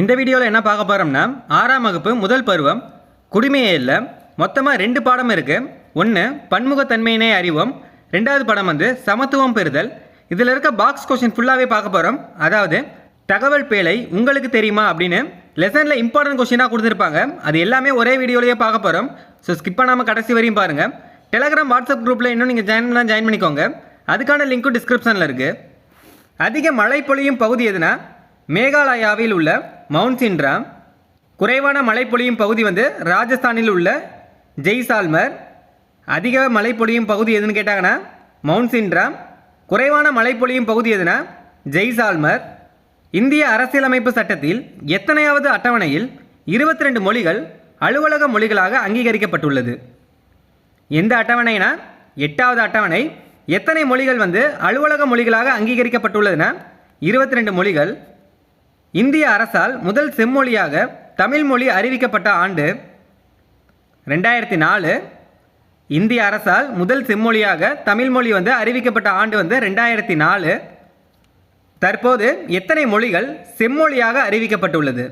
இந்த வீடியோவில் என்ன பார்க்க போகிறோம்னா ஆறாம் வகுப்பு முதல் பருவம் குடிமையில் மொத்தமாக ரெண்டு பாடம் இருக்குது ஒன்று பன்முகத்தன்மையினை அறிவோம். ரெண்டாவது படம் வந்து சமத்துவம் பெறுதல். இதில் இருக்க பாக்ஸ் கொஷின் ஃபுல்லாகவே பார்க்க போகிறோம் அதாவது தகவல் பேழை உங்களுக்கு தெரியுமா அப்படின்னு லெசனில் இம்பார்ட்டன்ட் கொஷினாக கொடுத்துருப்பாங்க. அது எல்லாமே ஒரே வீடியோலேயே பார்க்க போகிறோம் ஸோ ஸ்கிப் பண்ணாமல் கடைசி வரையும் பாருங்கள் டெலகிராம் வாட்ஸ்அப் குரூப்பில் இன்னும் நீங்கள் ஜாயின் பண்ணால் ஜாயின் பண்ணிக்கோங்க. அதுக்கான லிங்க்கும் டிஸ்கிரிப்ஷனில் இருக்குது அதிக மழை பொழியும் பகுதி எதுனா மேகாலயாவில் உள்ள மவுண்ட் சின்ட்ரா குறைவான மழை பொழியும் பகுதி வந்து ராஜஸ்தானில் உள்ள ஜெய்சால்மர். அதிக மழை பொழியும் பகுதி எதுன்னு கேட்டாங்கன்னா மவுண்ட் சின்ட்ரா குறைவான மழை பொழியும் பகுதி எதுனா ஜெய்சால்மர். இந்திய அரசியலமைப்பு சட்டத்தில் எத்தனையாவது அட்டவணையில் இருபத்தி ரெண்டு மொழிகள் அலுவலக மொழிகளாக அங்கீகரிக்கப்பட்டுள்ளது? எந்த அட்டவணைனா எட்டாவது அட்டவணை எத்தனை மொழிகள் வந்து அலுவலக மொழிகளாக அங்கீகரிக்கப்பட்டுள்ளதுன்னா இருபத்தி ரெண்டு மொழிகள் இந்திய அரசால் முதல் செம்மொழியாக தமிழ் மொழி அறிவிக்கப்பட்ட ஆண்டு ரெண்டாயிரத்தி நாலு இந்திய அரசால் முதல் செம்மொழியாக தமிழ் மொழி வந்து அறிவிக்கப்பட்ட ஆண்டு வந்து ரெண்டாயிரத்தி நாலு தற்போது எத்தனை மொழிகள் செம்மொழியாக அறிவிக்கப்பட்டுள்ளது?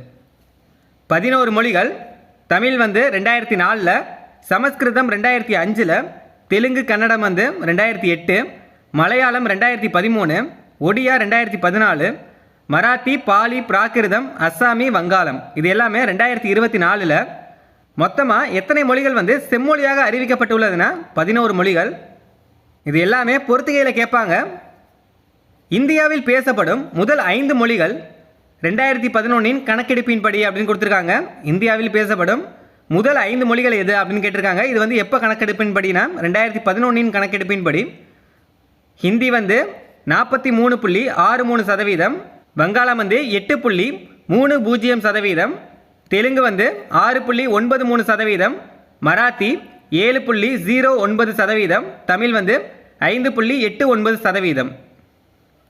பதினோரு மொழிகள் தமிழ் வந்து ரெண்டாயிரத்தி நாலில் சமஸ்கிருதம் ரெண்டாயிரத்தி அஞ்சில் தெலுங்கு கன்னடம் வந்து ரெண்டாயிரத்தி எட்டு மலையாளம் ரெண்டாயிரத்தி பதிமூணு ஒடியா ரெண்டாயிரத்தி பதினாலு மராத்தி பாலி பிராகிருதம் அஸ்ஸாமி வங்காளம். இது எல்லாமே ரெண்டாயிரத்தி இருபத்தி நாலில் மொத்தமாக எத்தனை மொழிகள் வந்து செம்மொழியாக அறிவிக்கப்பட்டுள்ளதுன்னா பதினோரு மொழிகள். இது எல்லாமே பொறுத்துகையில் கேட்பாங்க. இந்தியாவில் பேசப்படும் முதல் ஐந்து மொழிகள் ரெண்டாயிரத்தி பதினொன்றின் கணக்கெடுப்பின்படி அப்படின்னு கொடுத்துருக்காங்க. இந்தியாவில் பேசப்படும் முதல் ஐந்து மொழிகள் எது அப்படின்னு கேட்டிருக்காங்க. இது வந்து எப்போ கணக்கெடுப்பின்படினா ரெண்டாயிரத்தி பதினொன்றின் கணக்கெடுப்பின்படி ஹிந்தி வந்து நாற்பத்தி மூணு புள்ளி ஆறு மூணு சதவீதம். வங்காளம் வந்து எட்டு புள்ளி மூணு பூஜ்ஜியம் சதவீதம் தெலுங்கு வந்து ஆறு புள்ளி ஒன்பது மூணு சதவீதம் மராத்தி ஏழு புள்ளி ஜீரோ ஒன்பது சதவீதம் தமிழ் வந்து ஐந்து புள்ளி எட்டு ஒன்பது சதவீதம்.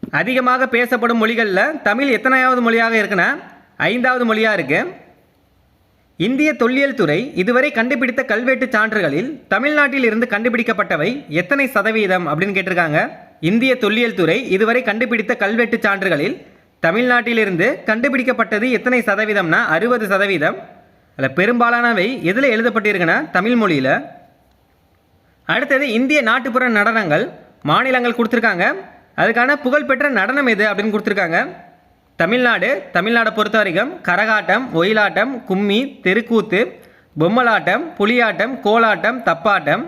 அதிகமாக பேசப்படும் மொழிகளில் தமிழ் எத்தனையாவது மொழியாக இருக்குன்னா ஐந்தாவது மொழியாக இருக்குது இந்திய தொல்லியல் துறை இதுவரை கண்டுபிடித்த கல்வெட்டு சான்றுகளில் தமிழ்நாட்டில் இருந்து கண்டுபிடிக்கப்பட்டவை எத்தனை சதவீதம் அப்படின்னு கேட்டிருக்காங்க. இந்திய தொல்லியல் துறை இதுவரை கண்டுபிடித்த கல்வெட்டு சான்றுகளில் தமிழ்நாட்டிலிருந்து கண்டுபிடிக்கப்பட்டது எத்தனை சதவீதம்னா அறுபது சதவீதம். அதில் பெரும்பாலானவை எதில் எழுதப்பட்டிருக்குன்னா தமிழ் மொழியில். அடுத்தது இந்திய நாட்டுப்புற நடனங்கள் மாநிலங்கள் கொடுத்துருக்காங்க. அதுக்கான புகழ்பெற்ற நடனம் எது அப்படின்னு கொடுத்துருக்காங்க. தமிழ்நாடு தமிழ்நாடை பொறுத்த வரைக்கும் கரகாட்டம் ஒயிலாட்டம் கும்மி தெருக்கூத்து பொம்மலாட்டம் புலியாட்டம் கோலாட்டம் தப்பாட்டம்.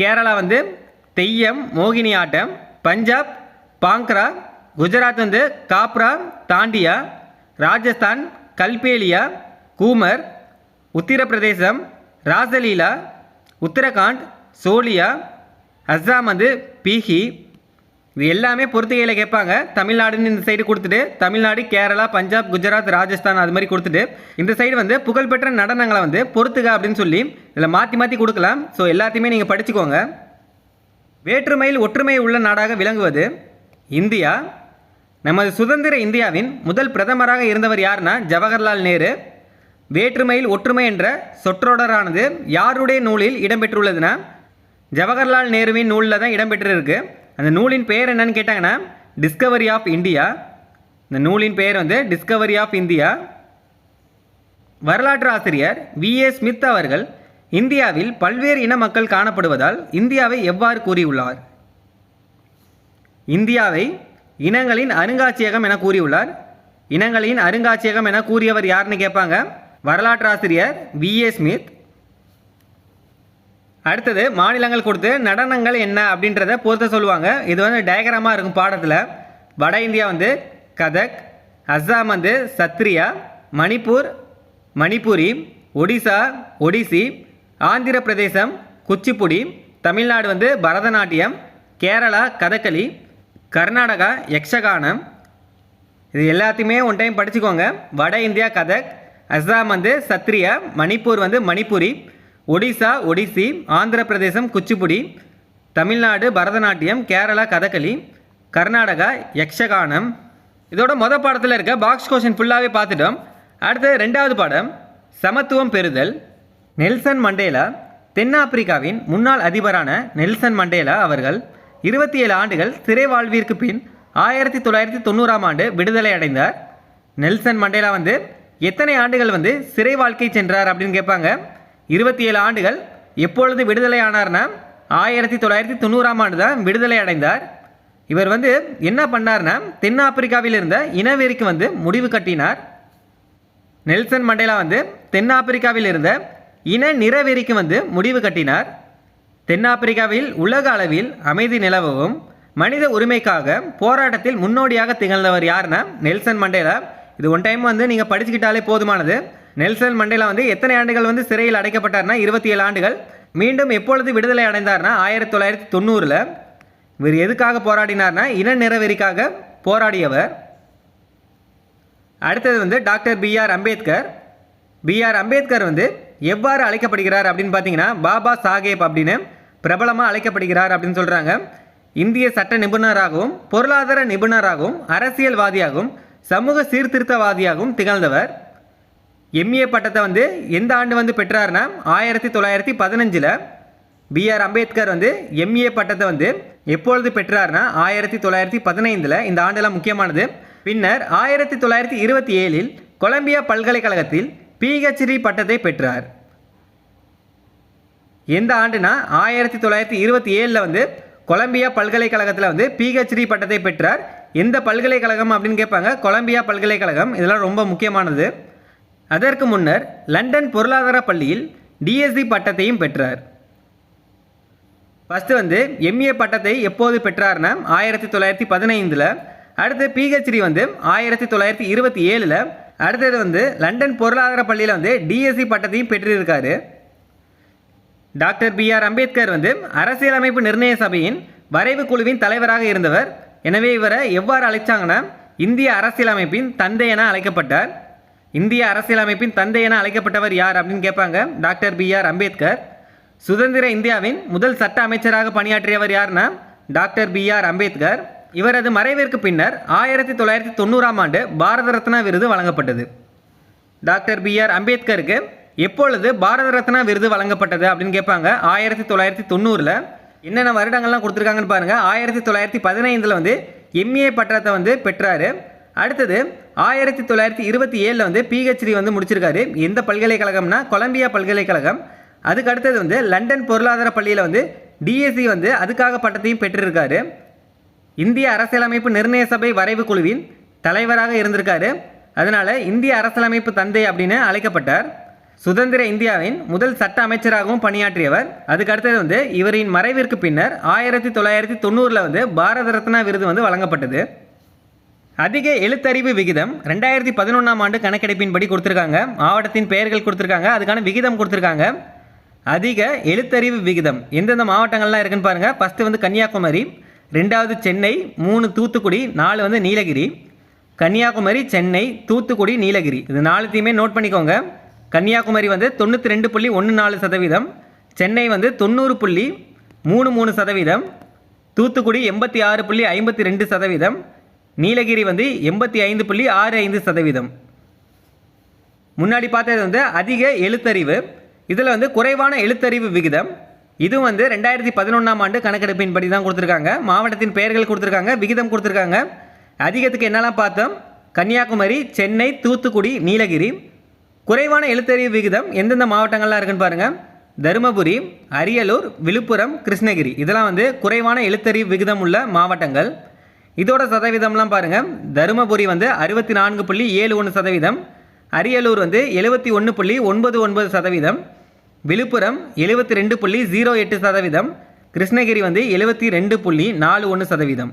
கேரளா வந்து தெய்யம் மோகினி ஆட்டம் பஞ்சாப் பாங்க்ரா குஜராத் வந்து காப்ரா தாண்டியா ராஜஸ்தான் கல்பேலியா கூமர் உத்தரப்பிரதேசம் ராசலீலா உத்தரகாண்ட் சோலியா அஸ்ஸாம் வந்து பீஹி. இது எல்லாமே பொறுத்துகையில் கேட்பாங்க. தமிழ்நாடுன்னு இந்த சைடு கொடுத்துட்டு தமிழ்நாடு கேரளா பஞ்சாப் குஜராத் ராஜஸ்தான் அது மாதிரி கொடுத்துட்டு இந்த சைடு வந்து புகழ்பெற்ற நடனங்களை வந்து பொறுத்துக அப்படின்னு சொல்லி இதில் மாற்றி மாற்றி கொடுக்கலாம். ஸோ எல்லாத்தையுமே நீங்கள் படிச்சுக்கோங்க. வேற்றுமையில் ஒற்றுமை உள்ள நாடாக விளங்குவது இந்தியா. நமது சுதந்திர இந்தியாவின் முதல் பிரதமராக இருந்தவர் யாருன்னா ஜவஹர்லால் நேரு. வேற்றுமையில் ஒற்றுமை என்ற சொற்றொடரானது யாருடைய நூலில் இடம்பெற்றுள்ளதுன்னா ஜவஹர்லால் நேருவின் நூலில் தான் இடம்பெற்றிருக்கு. அந்த நூலின் பெயர் என்னன்னு கேட்டாங்கன்னா டிஸ்கவரி ஆஃப் இந்தியா இந்த நூலின் பெயர் வந்து டிஸ்கவரி ஆஃப் இந்தியா வரலாற்று ஆசிரியர் வி. ஏ. ஸ்மித் அவர்கள் இந்தியாவில் பல்வேறு இன மக்கள் காணப்படுவதால் இந்தியாவை எவ்வாறு கூறியுள்ளார்? இந்தியாவை இனங்களின் அருங்காட்சியகம் என கூறியுள்ளார். இனங்களின் அருங்காட்சியகம் என கூறியவர் யாருன்னு கேட்பாங்க. வரலாற்று ஆசிரியர் வி. ஏ. ஸ்மித். அடுத்தது மாநிலங்கள் கொடுத்து நடனங்கள் என்ன அப்படின்றத பொறுத்த சொல்லுவாங்க. இது வந்து டயக்ராமாக இருக்கும் பாடத்தில். வட இந்தியா வந்து கதக் அஸ்ஸாம் வந்து சத்ரியா மணிப்பூர் மணிப்பூரி ஒடிசா ஒடிசி ஆந்திர பிரதேசம் குச்சிப்புடி தமிழ்நாடு வந்து பரதநாட்டியம் கேரளா கதகளி கர்நாடகா யக்ஷகானம். இது எல்லாத்தையுமே ஒன் டைம் படிச்சுக்கோங்க. வட இந்தியா கதக் அஸ்ஸாம் வந்து சத்ரியா மணிப்பூர் வந்து மணிப்புரி ஒடிசா ஒடிசி ஆந்திர பிரதேசம் குச்சிப்புடி தமிழ்நாடு பரதநாட்டியம் கேரளா கதகளி கர்நாடகா யக்ஷகானம். இதோட மொதல் பாடத்தில் இருக்க பாக்ஸ் கொஷின் ஃபுல்லாகவே பார்த்துட்டோம். அடுத்து ரெண்டாவது பாடம் சமத்துவம் பெறுதல். நெல்சன் மண்டேலா தென்னாப்பிரிக்காவின் முன்னாள் அதிபரான நெல்சன் மண்டேலா அவர்கள். இருபத்தி ஏழு ஆண்டுகள் சிறை வாழ்விற்கு பின் ஆயிரத்தி தொள்ளாயிரத்தி தொண்ணூறாம் ஆண்டு விடுதலை அடைந்தார். நெல்சன் மண்டேலா வந்து எத்தனை ஆண்டுகள் வந்து சிறை வாழ்க்கை சென்றார் அப்படின்னு கேட்பாங்க. இருபத்தி ஏழு ஆண்டுகள் எப்பொழுது விடுதலை ஆனார்னா ஆயிரத்தி தொள்ளாயிரத்தி தொண்ணூறாம் ஆண்டு தான் விடுதலை அடைந்தார். இவர் வந்து என்ன பண்ணார்னா தென்னாப்பிரிக்காவில் இருந்த இனவெறிக்கு வந்து முடிவு கட்டினார். நெல்சன் மண்டேலா வந்து தென்னாப்பிரிக்காவில் இருந்த இன நிறவெறிக்கு வந்து முடிவு கட்டினார். தென்னாப்பிரிக்காவில் உலக அளவில் அமைதி நிலவவும் மனித உரிமைக்காக போராட்டத்தில் முன்னோடியாக திகழ்ந்தவர் யாருன்னா நெல்சன் மண்டேலா. இது ஒன் டைம் வந்து நீங்கள் படிச்சுக்கிட்டாலே போதுமானது. நெல்சன் மண்டேலா வந்து எத்தனை ஆண்டுகள் வந்து சிறையில் அடைக்கப்பட்டார்னா இருபத்தி ஏழு ஆண்டுகள். மீண்டும் எப்பொழுது விடுதலை அடைந்தார்னா ஆயிரத்தி தொள்ளாயிரத்தி தொண்ணூறில். இவர் எதுக்காக போராடினார்னா இன நிறவெறிக்காக போராடியவர். அடுத்தது வந்து doctor B R Ambedkar. B R Ambedkar வந்து எவ்வாறு அழைக்கப்படுகிறார் அப்படின்னு பார்த்தீங்கன்னா பாபா சாஹேப் அப்படின்னு பிரபலமாக அழைக்கப்படுகிறார் அப்படின்னு சொல்கிறாங்க இந்திய சட்ட நிபுணராகவும் பொருளாதார நிபுணராகவும் அரசியல்வாதியாகவும் சமூக சீர்திருத்தவாதியாகவும் திகழ்ந்தவர். எம்ஏ பட்டத்தை வந்து எந்த ஆண்டு வந்து பெற்றார்னா ஆயிரத்தி தொள்ளாயிரத்தி பதினஞ்சில் பிஆர் அம்பேத்கர் வந்து எம்ஏ பட்டத்தை வந்து எப்பொழுது பெற்றார்னா ஆயிரத்தி தொள்ளாயிரத்தி பதினைந்தில். இந்த ஆண்டெல்லாம் முக்கியமானது. பின்னர் ஆயிரத்தி தொள்ளாயிரத்தி இருபத்தி ஏழில் கொலம்பியா பல்கலைக்கழகத்தில் பிஹெச்டி பட்டத்தை பெற்றார். எந்த ஆண்டுனா ஆயிரத்தி தொள்ளாயிரத்தி இருபத்தி ஏழில் வந்து கொலம்பியா பல்கலைக்கழகத்தில் வந்து பிஹெச்டி பட்டத்தை பெற்றார். எந்த பல்கலைக்கழகம் அப்படின்னு கேட்பாங்க? கொலம்பியா பல்கலைக்கழகம். இதெல்லாம் ரொம்ப முக்கியமானது. அதற்கு முன்னர் லண்டன் பொருளாதார பள்ளியில் டிஎஸ்சி பட்டத்தையும் பெற்றார். ஃபஸ்ட்டு வந்து எம்ஏ பட்டத்தை எப்போது பெற்றார்னா ஆயிரத்தி தொள்ளாயிரத்தி பதினைந்தில். அடுத்து பிஹெச்டி வந்து ஆயிரத்தி தொள்ளாயிரத்தி இருபத்தி ஏழில் அடுத்தது வந்து லண்டன் பொருளாதார பள்ளியில் வந்து டிஎஸ்சி பட்டத்தையும் பெற்றிருக்காரு. டாக்டர் பிஆர் அம்பேத்கர் வந்து அரசியலமைப்பு நிர்ணய சபையின் வரைவு குழுவின் தலைவராக இருந்தவர். எனவே இவரை எவ்வாறு அழைச்சாங்கன்னா இந்திய அரசியலமைப்பின் தந்தை என அழைக்கப்பட்டார். இந்திய அரசியலமைப்பின் தந்தை என அழைக்கப்பட்டவர் யார் அப்படின்னு கேட்பாங்க டாக்டர் பிஆர் அம்பேத்கர். சுதந்திர இந்தியாவின் முதல் சட்ட அமைச்சராக பணியாற்றியவர் யார்னா டாக்டர் பிஆர் அம்பேத்கர். இவரது மறைவிற்கு பின்னர் ஆயிரத்தி தொள்ளாயிரத்தி தொண்ணூறாம் ஆண்டு பாரத ரத்னா விருது வழங்கப்பட்டது. டாக்டர் பிஆர் அம்பேத்கருக்கு எப்பொழுது பாரத ரத்னா விருது வழங்கப்பட்டது அப்படின்னு கேட்பாங்க. ஆயிரத்தி தொள்ளாயிரத்தி தொண்ணூறில் என்னென்ன வருடங்கள்லாம் கொடுத்துருக்காங்கன்னு பாருங்கள் ஆயிரத்தி தொள்ளாயிரத்தி பதினைந்தில் வந்து எம்ஏ பட்டத்தை வந்து பெற்றார். அடுத்தது ஆயிரத்தி தொள்ளாயிரத்தி இருபத்தி ஏழில் வந்து பிஹெச்டி வந்து முடிச்சிருக்காரு. எந்த பல்கலைக்கழகம்னா? கொலம்பியா பல்கலைக்கழகம். அதுக்கு அடுத்தது வந்து லண்டன் பொருளாதார பள்ளியில் வந்து டிஎஸ்சி வந்து அதுக்காக பட்டத்தையும் பெற்றிருக்காரு. இந்திய அரசியலமைப்பு நிர்ணய சபை வரைவு குழுவின் தலைவராக இருந்திருக்காரு. அதனால் இந்திய அரசியலமைப்பு தந்தை அப்படின்னு அழைக்கப்பட்டார். சுதந்திர இந்தியாவின் முதல் சட்ட அமைச்சராகவும் பணியாற்றியவர். அதுக்கு அடுத்தது வந்து இவரின் மறைவிற்கு பின்னர் ஆயிரத்தி தொள்ளாயிரத்தி தொண்ணூறில் வந்து பாரத ரத்னா விருது வந்து வழங்கப்பட்டது. அதிக எழுத்தறிவு விகிதம் ரெண்டாயிரத்தி பதினொன்றாம் ஆண்டு கணக்கெடுப்பின்படி கொடுத்துருக்காங்க. மாவட்டத்தின் பெயர்கள் கொடுத்துருக்காங்க. அதுக்கான விகிதம் கொடுத்துருக்காங்க. அதிக எழுத்தறிவு விகிதம் எந்தெந்த மாவட்டங்கள்லாம் இருக்குன்னு பாருங்கள் ஃபஸ்ட்டு வந்து கன்னியாகுமரி ரெண்டாவது சென்னை மூணு தூத்துக்குடி நாலு வந்து நீலகிரி. கன்னியாகுமரி சென்னை தூத்துக்குடி நீலகிரி. இது நாலுத்தையுமே நோட் பண்ணிக்கோங்க. கன்னியாகுமரி வந்து தொண்ணூற்றி ரெண்டு புள்ளி ஒன்று நாலு சதவீதம். சென்னை வந்து தொண்ணூறு புள்ளி மூணு மூணு சதவீதம். தூத்துக்குடி எண்பத்தி ஆறு புள்ளி ஐம்பத்தி ரெண்டு சதவீதம். நீலகிரி வந்து எண்பத்தி ஐந்து புள்ளி ஆறு ஐந்து சதவீதம். முன்னாடி பார்த்தது வந்து அதிக எழுத்தறிவு. இதில் வந்து குறைவான எழுத்தறிவு விகிதம். இது வந்து ரெண்டாயிரத்தி பதினொன்றாம் ஆண்டு கணக்கெடுப்பின்படி தான் கொடுத்துருக்காங்க. மாவட்டத்தின் பெயர்கள் கொடுத்துருக்காங்க விகிதம் கொடுத்துருக்காங்க. அதிகத்துக்கு என்னெல்லாம் பார்த்தோம்? கன்னியாகுமரி சென்னை தூத்துக்குடி நீலகிரி. குறைவான எழுத்தறிவு விகிதம் எந்தெந்த மாவட்டங்கள்லாம் இருக்குன்னு பாருங்கள் தருமபுரி அரியலூர் விழுப்புரம் கிருஷ்ணகிரி. இதெல்லாம் வந்து குறைவான எழுத்தறிவு விகிதம் உள்ள மாவட்டங்கள். இதோட சதவீதம்லாம் பாருங்கள் தருமபுரி வந்து அறுபத்தி நான்கு புள்ளி ஏழு ஒன்று சதவீதம். அரியலூர் வந்து எழுபத்தி ஒன்று புள்ளி ஒன்பது ஒன்பது சதவீதம். விழுப்புரம் எழுபத்தி ரெண்டு புள்ளி ஜீரோ எட்டு சதவீதம் கிருஷ்ணகிரி வந்து எழுபத்தி ரெண்டு புள்ளி நாலு ஒன்று சதவீதம்.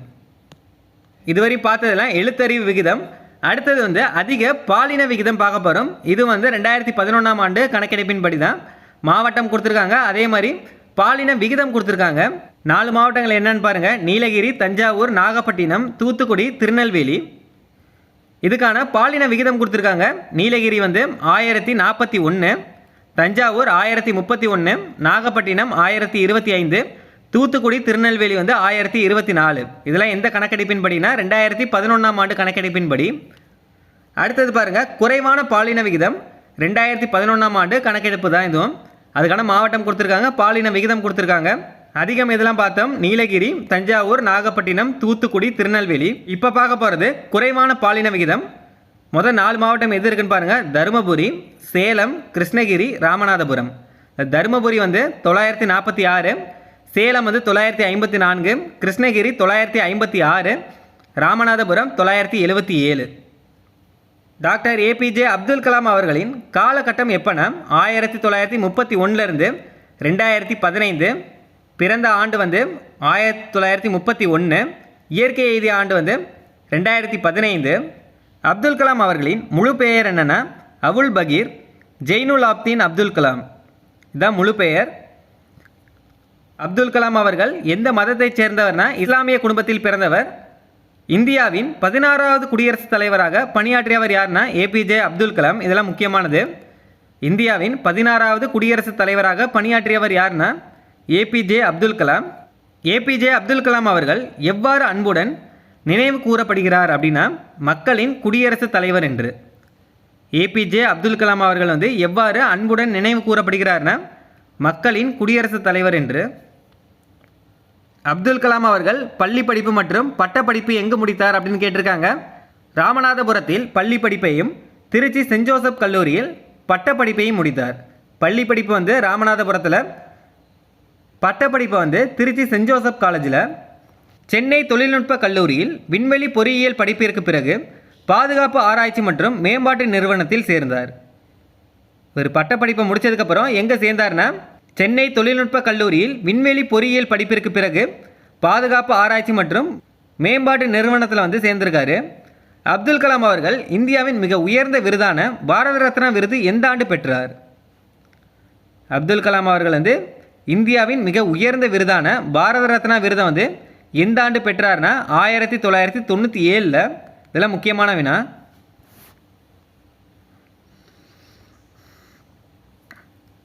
இதுவரை பார்த்ததெல்லாம் எழுத்தறிவு விகிதம். அடுத்தது வந்து அதிக பாலின விகிதம் பார்க்க போகிறோம் இது வந்து ரெண்டாயிரத்தி பதினொன்றாம் ஆண்டு கணக்கெடுப்பின்படி தான் மாவட்டம் கொடுத்துருக்காங்க. அதே மாதிரி பாலின விகிதம் கொடுத்துருக்காங்க. நாலு மாவட்டங்கள் என்னன்னு பாருங்கள் நீலகிரி தஞ்சாவூர் நாகப்பட்டினம் தூத்துக்குடி திருநெல்வேலி. இதுக்கான பாலின விகிதம் கொடுத்துருக்காங்க. நீலகிரி வந்து ஆயிரத்தி நாற்பத்தி ஒன்று தஞ்சாவூர் ஆயிரத்தி முப்பத்தி ஒன்று நாகப்பட்டினம் ஆயிரத்தி இருபத்தி ஐந்து தூத்துக்குடி திருநெல்வேலி வந்து ஆயிரத்தி இருபத்தி நாலு. இதெல்லாம் எந்த கணக்கெடுப்பின்படினா ரெண்டாயிரத்தி பதினொன்றாம் ஆண்டு கணக்கெடுப்பின்படி. அடுத்தது பாருங்கள் குறைவான பாலின விகிதம் ரெண்டாயிரத்தி பதினொன்றாம் ஆண்டு கணக்கெடுப்பு தான் இதுவும். அதுக்கான மாவட்டம் கொடுத்துருக்காங்க பாலின விகிதம் கொடுத்துருக்காங்க. அதிகம் இதெல்லாம் பார்த்தோம் நீலகிரி தஞ்சாவூர் நாகப்பட்டினம் தூத்துக்குடி திருநெல்வேலி. இப்போ பார்க்க போகிறது குறைவான பாலின விகிதம் முதல் நாலு மாவட்டம் எது இருக்குன்னு பாருங்கள் தருமபுரி சேலம் கிருஷ்ணகிரி ராமநாதபுரம். தருமபுரி வந்து தொள்ளாயிரத்தி நாற்பத்தி ஆறு சேலம் வந்து தொள்ளாயிரத்தி ஐம்பத்தி நான்கு கிருஷ்ணகிரி தொள்ளாயிரத்தி ஐம்பத்தி ஆறு ராமநாதபுரம் தொள்ளாயிரத்தி எழுபத்தி ஏழு. டாக்டர் ஏபிஜே அப்துல் கலாம் அவர்களின் காலகட்டம் எப்போனா ஆயிரத்தி தொள்ளாயிரத்தி முப்பத்தி ஒன்றுலேருந்து ரெண்டாயிரத்தி பதினைந்து பிறந்த ஆண்டு வந்து ஆயிரத்தி தொள்ளாயிரத்தி முப்பத்தி ஒன்று இயற்கை எய்திய ஆண்டு வந்து ரெண்டாயிரத்தி பதினைந்து அப்துல் கலாம் அவர்களின் முழு பெயர் என்னென்னா அவுல் பகீர் ஜெய்னுல் ஆப்தீன் அப்துல் கலாம். இதான் முழு பெயர். அப்துல் கலாம் அவர்கள் எந்த மதத்தைச் சேர்ந்தவர்னா இஸ்லாமிய குடும்பத்தில் பிறந்தவர். இந்தியாவின் பதினாறாவது குடியரசுத் தலைவராக பணியாற்றியவர் யாருன்னா ஏபிஜே அப்துல் கலாம். இதெல்லாம் முக்கியமானது. இந்தியாவின் பதினாறாவது குடியரசுத் தலைவராக பணியாற்றியவர் யாருன்னா A P J Abdul Kalam. A P J Abdul Kalam அவர்கள் எவ்வாறு அன்புடன் நினைவு கூறப்படுகிறார் அப்படின்னா மக்களின் குடியரசுத் தலைவர் என்று. ஏபிஜே அப்துல் கலாம் அவர்கள் வந்து எவ்வாறு அன்புடன் நினைவு கூறப்படுகிறார்னா மக்களின் குடியரசுத் தலைவர் என்று. அப்துல் கலாம் அவர்கள் பள்ளி படிப்பு மற்றும் பட்டப்படிப்பு எங்கு முடித்தார் அப்படின்னு கேட்டிருக்காங்க. ராமநாதபுரத்தில் பள்ளி படிப்பையும் திருச்சி சென்ட் ஜோசப் கல்லூரியில் பட்டப்படிப்பையும் முடித்தார். பள்ளி படிப்பு வந்து ராமநாதபுரத்தில் பட்டப்படிப்பை வந்து திருச்சி சென்ட் ஜோசப் காலேஜில் சென்னை தொழில்நுட்ப கல்லூரியில் விண்வெளி பொறியியல் படிப்பிற்கு பிறகு பாதுகாப்பு ஆராய்ச்சி மற்றும் மேம்பாட்டு நிறுவனத்தில் சேர்ந்தார். ஒரு பட்டப்படிப்பை முடிச்சதுக்கப்புறம் எங்கே சேர்ந்தார்னா சென்னை தொழில்நுட்ப கல்லூரியில் விண்வெளி பொறியியல் படிப்பிற்கு பிறகு பாதுகாப்பு ஆராய்ச்சி மற்றும் மேம்பாட்டு நிறுவனத்தில் வந்து சேர்ந்திருக்காரு. அப்துல் கலாம் அவர்கள் இந்தியாவின் மிக உயர்ந்த விருதான பாரத ரத்னா விருது எந்த ஆண்டு பெற்றார்? அப்துல் கலாம் அவர்கள் வந்து இந்தியாவின் மிக உயர்ந்த விருதான பாரத ரத்னா விருதை வந்து எந்த ஆண்டு பெற்றார்னா ஆயிரத்தி தொள்ளாயிரத்தி தொண்ணூற்றி ஏழில்? இதெல்லாம் முக்கியமான வினா.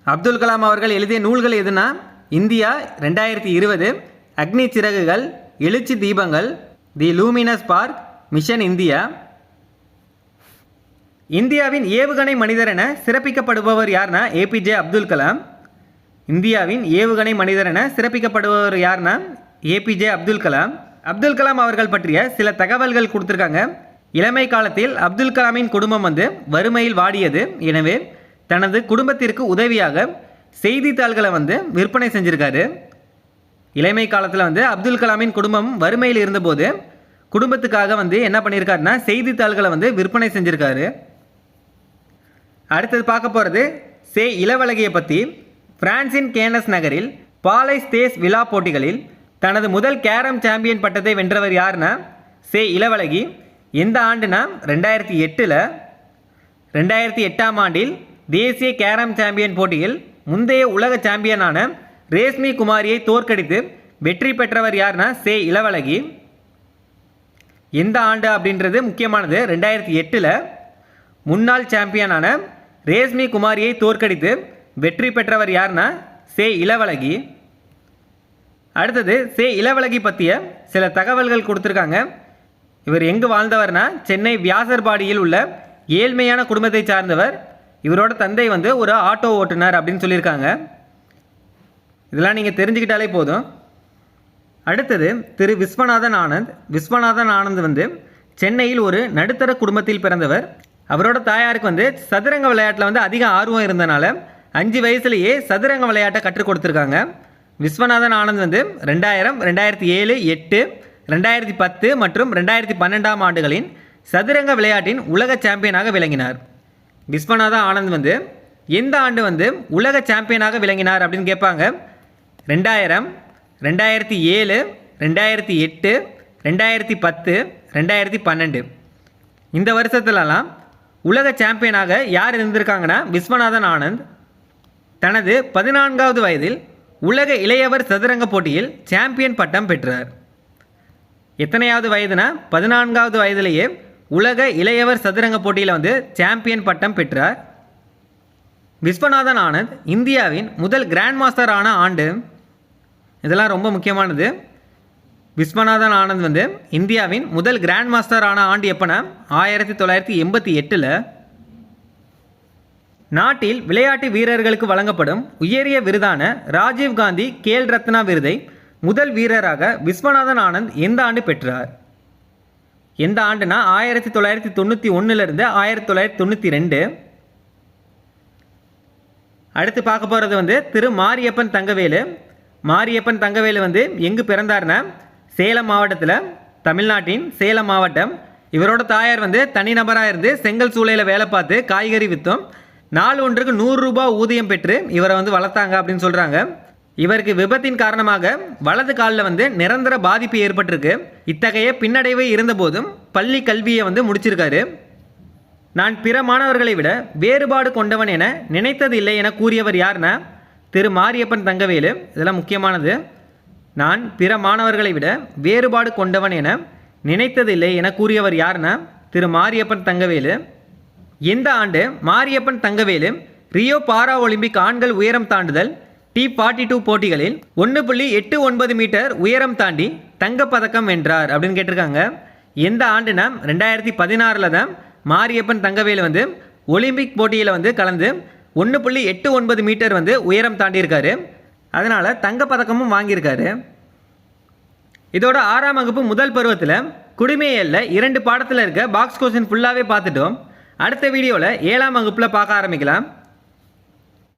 அப்துல் கலாம் அவர்கள் எழுதிய நூல்கள் எதுனா? இந்தியா ரெண்டாயிரத்தி இருபது. Agni Siragugal Ezhuchi Deepangal the luminous spark mission India. இந்தியாவின் ஏவுகணை மனிதர் என சிறப்பிக்கப்படுபவர் யார்னா? A P J Abdul Kalam. இந்தியாவின் ஏவுகணை மனிதர் என சிறப்பிக்கப்படுபவர் யார்னா? A P J Abdul Kalam. Abdul Kalam அவர்கள் பற்றிய சில தகவல்கள் கொடுத்துருக்காங்க. இளமை காலத்தில் அப்துல் கலாமின் குடும்பம் வந்து வறுமையில் வாடியது. எனவே தனது குடும்பத்திற்கு உதவியாக செய்தித்தாள்களை வந்து விற்பனை செஞ்சுருக்காரு. இளமை காலத்தில் வந்து அப்துல் கலாமின் குடும்பம் வறுமையில் இருந்தபோது குடும்பத்துக்காக வந்து என்ன பண்ணியிருக்காருன்னா செய்தித்தாள்களை வந்து விற்பனை செஞ்சுருக்காரு. அடுத்தது பார்க்க போகிறது சே இளவழகியை பற்றி பிரான்சின் கேனஸ் நகரில் பாலை ஸ்தேஸ் விழா போட்டிகளில் தனது முதல் கேரம் சாம்பியன் பட்டத்தை வென்றவர் யாருன்னா சே. இளவழகி. எந்த ஆண்டுனா ரெண்டாயிரத்தி எட்டில் ரெண்டாயிரத்தி எட்டாம் ஆண்டில் தேசிய கேரம் சாம்பியன் போட்டியில் முந்தைய உலக சாம்பியனான ரேஷ்மி குமாரியை தோற்கடித்து வெற்றி பெற்றவர் யாருன்னா சே. இளவழகி. எந்த ஆண்டு அப்படின்றது முக்கியமானது ரெண்டாயிரத்தி எட்டில் முன்னாள் சாம்பியனான ரேஷ்மி குமாரியை தோற்கடித்து வெற்றி பெற்றவர் யாருன்னா சே. இளவழகி. அடுத்தது சே இளவழகி பற்றிய சில தகவல்கள் கொடுத்துருக்காங்க. இவர் எங்கு வாழ்ந்தவர்னா சென்னை வியாசர்பாடியில் உள்ள ஏழ்மையான குடும்பத்தை சார்ந்தவர். இவரோட தந்தை வந்து ஒரு ஆட்டோ ஓட்டுநர் அப்படின்னு சொல்லியிருக்காங்க. இதெல்லாம் நீங்கள் தெரிஞ்சுக்கிட்டாலே போதும். அடுத்தது திரு விஸ்வநாதன் ஆனந்த். விஸ்வநாதன் ஆனந்த் வந்து சென்னையில் ஒரு நடுத்தர குடும்பத்தில் பிறந்தவர். அவரோட தாயாருக்கு வந்து சதுரங்க விளையாட்டில் வந்து அதிக ஆர்வம் இருந்தனால அஞ்சு வயசுலேயே சதுரங்க விளையாட்டை கற்றுக் கொடுத்துருக்காங்க. விஸ்வநாதன் ஆனந்த் வந்து ரெண்டாயிரம் ரெண்டாயிரத்தி ஏழு எட்டு ரெண்டாயிரத்தி பத்து மற்றும் ரெண்டாயிரத்தி பன்னெண்டாம் ஆண்டுகளின் சதுரங்க விளையாட்டின் உலக சாம்பியனாக விளங்கினார். விஸ்வநாத ஆனந்த் வந்து எந்த ஆண்டு வந்து உலக சாம்பியனாக விளங்கினார்? அப்படின்னு கேட்பாங்க. ரெண்டாயிரம் ரெண்டாயிரத்தி ஏழு ரெண்டாயிரத்தி எட்டு ரெண்டாயிரத்தி பத்து ரெண்டாயிரத்தி பன்னெண்டு. இந்த வருஷத்துலலாம் உலக சாம்பியனாக யார் இருந்திருக்காங்கன்னா விஸ்வநாதன் ஆனந்த். தனது பதினான்காவது வயதில் உலக இளையவர் சதுரங்க போட்டியில் சாம்பியன் பட்டம் பெற்றார். எத்தனையாவது வயதுனா? பதினான்காவது வயதிலேயே உலக இளையவர் சதுரங்க போட்டியில் வந்து சாம்பியன் பட்டம் பெற்றார். விஸ்வநாதன் ஆனந்த் இந்தியாவின் முதல் கிராண்ட் மாஸ்டரான ஆண்டு. இதெல்லாம் ரொம்ப முக்கியமானது. விஸ்வநாதன் ஆனந்த் வந்து இந்தியாவின் முதல் கிராண்ட் மாஸ்டரான ஆண்டு எப்போனா? ஆயிரத்தி தொள்ளாயிரத்தி எண்பத்தி எட்டில். நாட்டில் விளையாட்டு வீரர்களுக்கு வழங்கப்படும் உயரிய விருதான ராஜீவ் காந்தி கேல் ரத்னா விருதை முதல் வீரராக விஸ்வநாதன் ஆனந்த் எந்த ஆண்டு பெற்றார்? எந்த ஆண்டுனா ஆயிரத்தி தொள்ளாயிரத்தி தொண்ணூற்றி ஒன்றுலேருந்து ஆயிரத்தி தொள்ளாயிரத்தி தொண்ணூற்றி ரெண்டு. அடுத்து பார்க்க போகிறது வந்து திரு மாரியப்பன் தங்கவேலு. மாரியப்பன் தங்கவேலு வந்து எங்கு பிறந்தார்னா சேலம் மாவட்டத்தில் தமிழ்நாட்டின் சேலம் மாவட்டம். இவரோட தாயார் வந்து தனிநபராக இருந்து செங்கல் சூளையில் வேலை பார்த்து காய்கறி விற்றும் நாள் ஒன்றுக்கு நூறுரூபா ஊதியம் பெற்று இவரை வந்து வளர்த்தாங்க அப்படின்னு சொல்கிறாங்க இவருக்கு விபத்தின் காரணமாக வலது காலில் வந்து நிரந்தர பாதிப்பு ஏற்பட்டிருக்கு. இத்தகைய பின்னடைவு இருந்தபோதும் பள்ளி கல்வியை வந்து முடிச்சிருக்காரு. நான் பிற மாணவர்களை விட வேறுபாடு கொண்டவன் என நினைத்ததில்லை என கூறியவர் யார்னா திரு மாரியப்பன் தங்கவேலு. இதெல்லாம் முக்கியமானது. நான் பிற மாணவர்களை விட வேறுபாடு கொண்டவன் என நினைத்ததில்லை என கூறியவர் யார்னா திரு மாரியப்பன் தங்கவேலு. இந்த ஆண்டு Mariyappan Thangavelu Rio para Olympic ஆண்கள் உயரம் தாண்டுதல் டி ஃபார்ட்டி டூ போட்டிகளில் ஒன்று புள்ளி எட்டு ஒன்பது மீட்டர் உயரம் தாண்டி தங்கப்பதக்கம் வென்றார் அப்படின்னு கேட்டிருக்காங்க. எந்த ஆண்டுனா ரெண்டாயிரத்தி பதினாறில் தான் மாரியப்பன் தங்கவேலு வந்து ஒலிம்பிக் போட்டியில் வந்து கலந்து ஒன்று புள்ளி எட்டு ஒன்பது மீட்டர் வந்து உயரம் தாண்டியிருக்காரு. அதனால் தங்கப்பதக்கமும் வாங்கியிருக்காரு. இதோட ஆறாம் வகுப்பு முதல் பருவத்தில் குடிமையல்ல இரண்டு பாடத்தில் இருக்க பாக்ஸ் கொஸ்டின் ஃபுல்லாகவே பார்த்துட்டோம். அடுத்த வீடியோவில் ஏழாம் வகுப்பில் பார்க்க ஆரம்பிக்கலாம்.